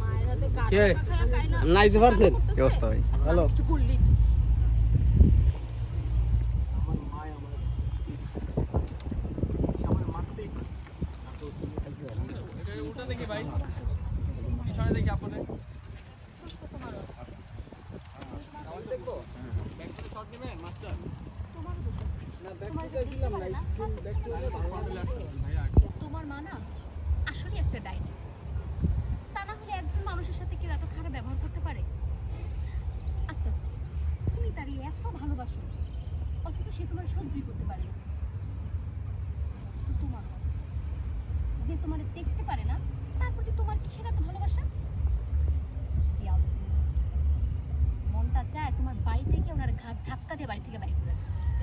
মায়ের হাতে কাটা কে? না। নাইতে পারছেন? কি অবস্থা ভাই? ভালো। কিছু করলি কি? উল্টা দেখি ভাই পিছনে দেখি আপনি দেখব ব্যাকটা শট দিবেন মাস্টার তোমারও দোষ আছে। না তোমার ব্যাকটা দিলাম না দেখতে পারে না? ব্যাকটা ভাইয়া তোমার মা না আসলে একটা ডাইনি তা না হলে একজন মানুষের সাথে কেউ এত খারাপ ব্যবহার করতে পারে আচ্ছা তুমি তার এই এত ভালোবাসো তোমার সহ্যই করতে পারে না। শুধু তোমার আছে যে তোমার দেখতে পারে না তার প্রতি তোমার কিসের এত ভালোবাসা? মনটা চায় তোমার বাড়ি থেকে ওনার ঘাট ধাক্কা দিয়ে বাড়ি থেকে বাইরে করে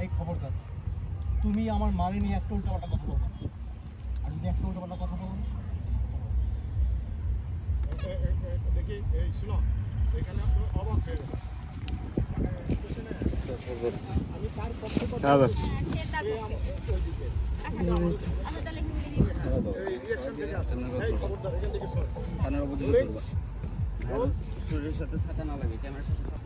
এই খবরদার তুমি আমার মারি নিয়ে একটা উল্টাপাল্টা কথা বলবে না। আর যদি একটা উল্টাপাল্টা কথা বলো? দেখি এই শুনো এখানে অবাক হয়ে গেলেন আচ্ছা, সাথে থাকা না লাগে ক্যামেরার সাথে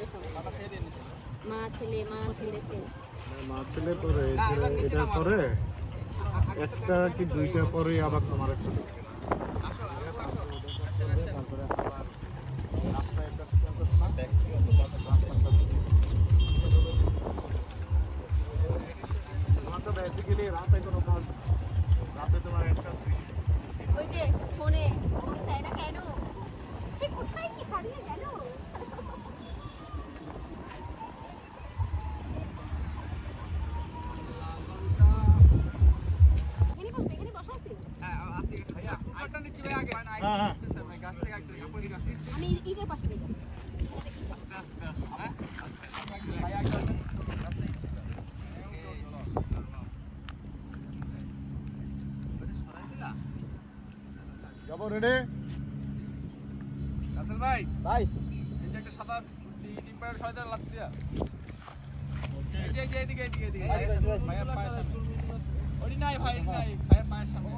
গেছে আমার। মা ছেলে মা ছেলে। এটা একটা কি দুইটা পরে আবার তোমার একটা আবার একটা রাতে কোনো রাতে তোমার একটা ওই যে ফোনে দেয় কেন? সে কোথায় কি হারিয়ে যাব রেডি রাসেল ভাই ভাই। এই যে একটা সাদা টিম পায়ের ছয়টা লাগছে। এই যে এদিকে এদিকে এদিকে পায়ের সামনে। ওই নাই ভাই নাই। ভাইয়ের পায়ের সামনে।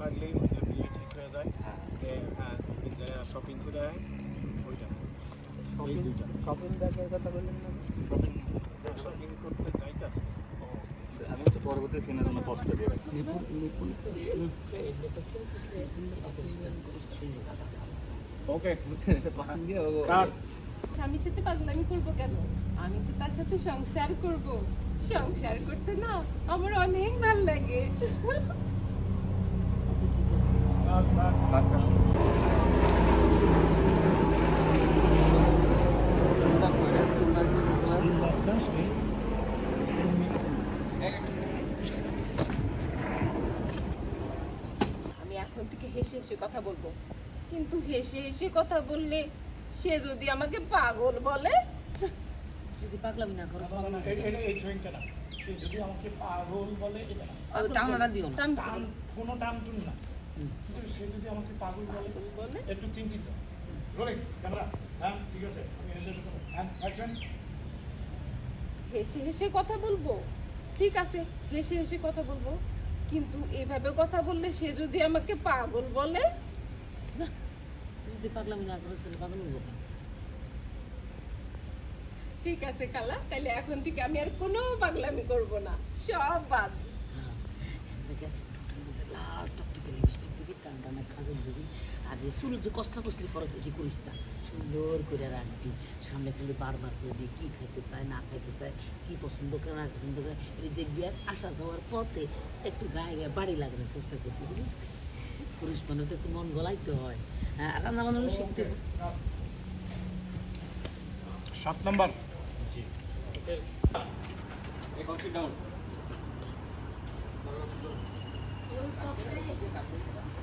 পারলেই ওই যে বিয়ে ঠিক হয়ে যায় যে হ্যাঁ একদিন যায় শপিং করে আয় ওইটা এই দুইটা শপিং ব্যাগের কথা বললেন না? শপিং শপিং করতে যাইতাছে। আমি পরবর্তী সিনের জন্য কষ্ট দিয়ে রাখছি ওকে স্বামীর সাথে পাগলামি করব কেন? আমি তো তার সাথে সংসার করব। সংসার করতে না আমার অনেক ভালো লাগে। আচ্ছা ঠিক আছে মিস আমি এখন থেকে হেসে হেসে কথা বলব। কিন্তু হেসে হেসে কথা বললে সে যদি আমাকে পাগল বলে? যদি পাগলামি না করো এই ছুঁইটা না। সে যদি আমাকে পাগল বলে এটা না। দিও টান টান কোনো টান টুন না কিন্তু সে যদি আমাকে পাগল বলে বলে? একটু চিন্তিত। ক্যামেরা হ্যাঁ ঠিক আছে। আমি এসে হ্যাঁ অ্যাকশন হেসে হেসে কথা বলব ঠিক আছে হেসে হেসে কথা বলব কিন্তু এভাবে কথা বললে সে যদি আমাকে পাগল বলে যদি পাগলামি না করিস তাহলে পাগল কেন? ঠিক আছে কালা তাহলে এখন থেকে আমি আর কোনো পাগলামি করব না সব বাদ হ্যাঁ। লাল টকটকে লিপস্টিক দিবি টান টানা কাজল দিবি আর যে চুল যে কষ্টা কষলি খরচ এটি করিস না সুন্দর করে রাখবি। সামনে খালি বারবার করবি কি খাইতে চায় না খাইতে চায় কি পছন্দ করে না পছন্দ করে এটি দেখবি আর আসা যাওয়ার পথে একটু গায়ে গায়ে বাড়ি লাগানোর চেষ্টা করবি বুঝিস না? পুরুষ মানে তো একটু মন গলাইতে হয়। হ্যাঁ রান্না বান্না শিখতে। সাত নাম্বার। ডাউন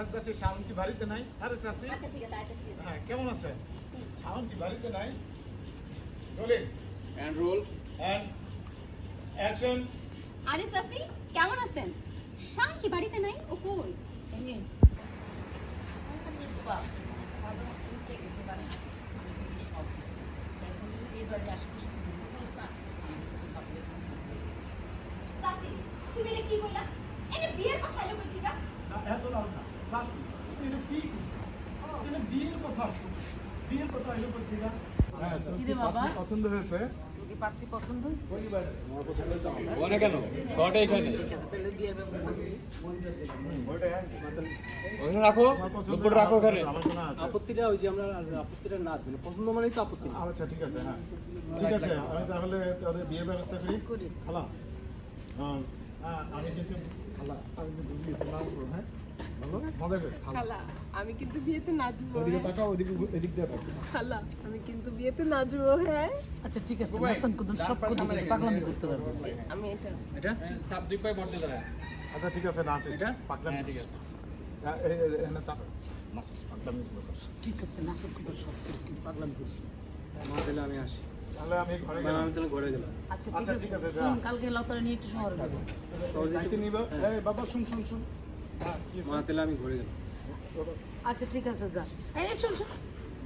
আচ্ছা চাচি শাওন কি বাড়িতে নাই? আরে চাচি। আচ্ছা ঠিক আছে আচ্ছা ঠিক আছে। হ্যাঁ কেমন আছেন? শাওন কি বাড়িতে নাই? Rolling and roll and action আরে সাসি কেমন আছেন? শান কি বাড়িতে নাই? ও কই? এমনি। বাবা মাঝে লাভ এটা কি? এটা বিয়ের কথা। আসছে বিয়ের কথা এলো করতে গা হ্যাঁ পছন্দ হয়েছে? পছন্দ কেন? শর্ট এইখানে ঠিক আছে তাহলে বিয়ের ব্যবস্থা করি। ওখানে রাখো। দুপুর রাখো ওখানে। আমার কোনো আছে আপত্তিটা ওই যে আমরা আপত্তিটা না মানে পছন্দ মানেই তো আপত্তি। আচ্ছা ঠিক আছে হ্যাঁ। ঠিক আছে আমি তাহলে তাদের বিয়ের ব্যবস্থা করি। করি। খালা হ্যাঁ, হ্যাঁ, আমি কিন্তু খালা আমি কিন্তু বিয়েতে নাচবো হ্যাঁ? ওদিকে হ্যাঁ? তাকাও ওদিকে এদিক দিয়ে তাকাও। খালা আমি কিন্তু বিয়েতে নাচবো হ্যাঁ? আচ্ছা ঠিক আছে নাসান কুদন সব কুদন পাগলামি করতে পারব। আমি এটা এটা সাব দুই পায়ে বর্তে দাঁড়ায় আচ্ছা ঠিক আছে নাচ। এটা? পাকলাম হ্যাঁ ঠিক আছে। হ্যাঁ, এখানে চাপ। পাকলাম ঠিক আছে নাসান কুদন সব কিন্তু পাগলামি করিস না। আমি আসি। তাহলে আমি ঘরে গেলাম। আমি তাহলে ঘরে গেলাম। আচ্ছা আচ্ছা, ঠিক ঠিক আছে। শোন, কালকে লতারে নিয়ে একটু শহরে যাব। যাইতে নিবা। এই বাবা শুন শুন শুন। হ্যাঁ কি মা তাহলে আমি ঘরে গেলাম। আচ্ছা ঠিক আছে যা। এই শোন শোন।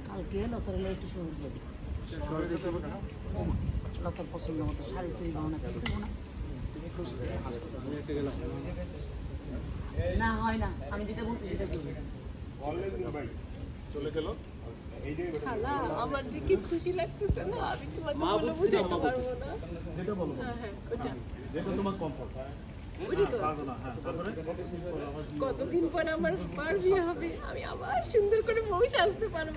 কালকে লতারে নিয়ে একটু শহরে যাব। শহরে যেতে হবে না লতার পছন্দ মতো শাড়ি চুড়ি গহনা কিনতে না। তুমি খুশি? আমি এসে গেলাম। না হয় না। আমি যেটা বলছি সেটা করবি চলে গেল? খালা আমার যে কি খুশি লাগতেছে না আমি তোমাকে বলে বুঝাইতে পারব না? যেটা বলো হ্যাঁ হ্যাঁ ওটা যেটা তোমার কমফর্ট হ্যাঁ কতদিন পর আমার বার বিয়ে হবে আমি আবার সুন্দর করে বউ সাজতে পারব।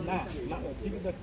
না না টিভি দেখ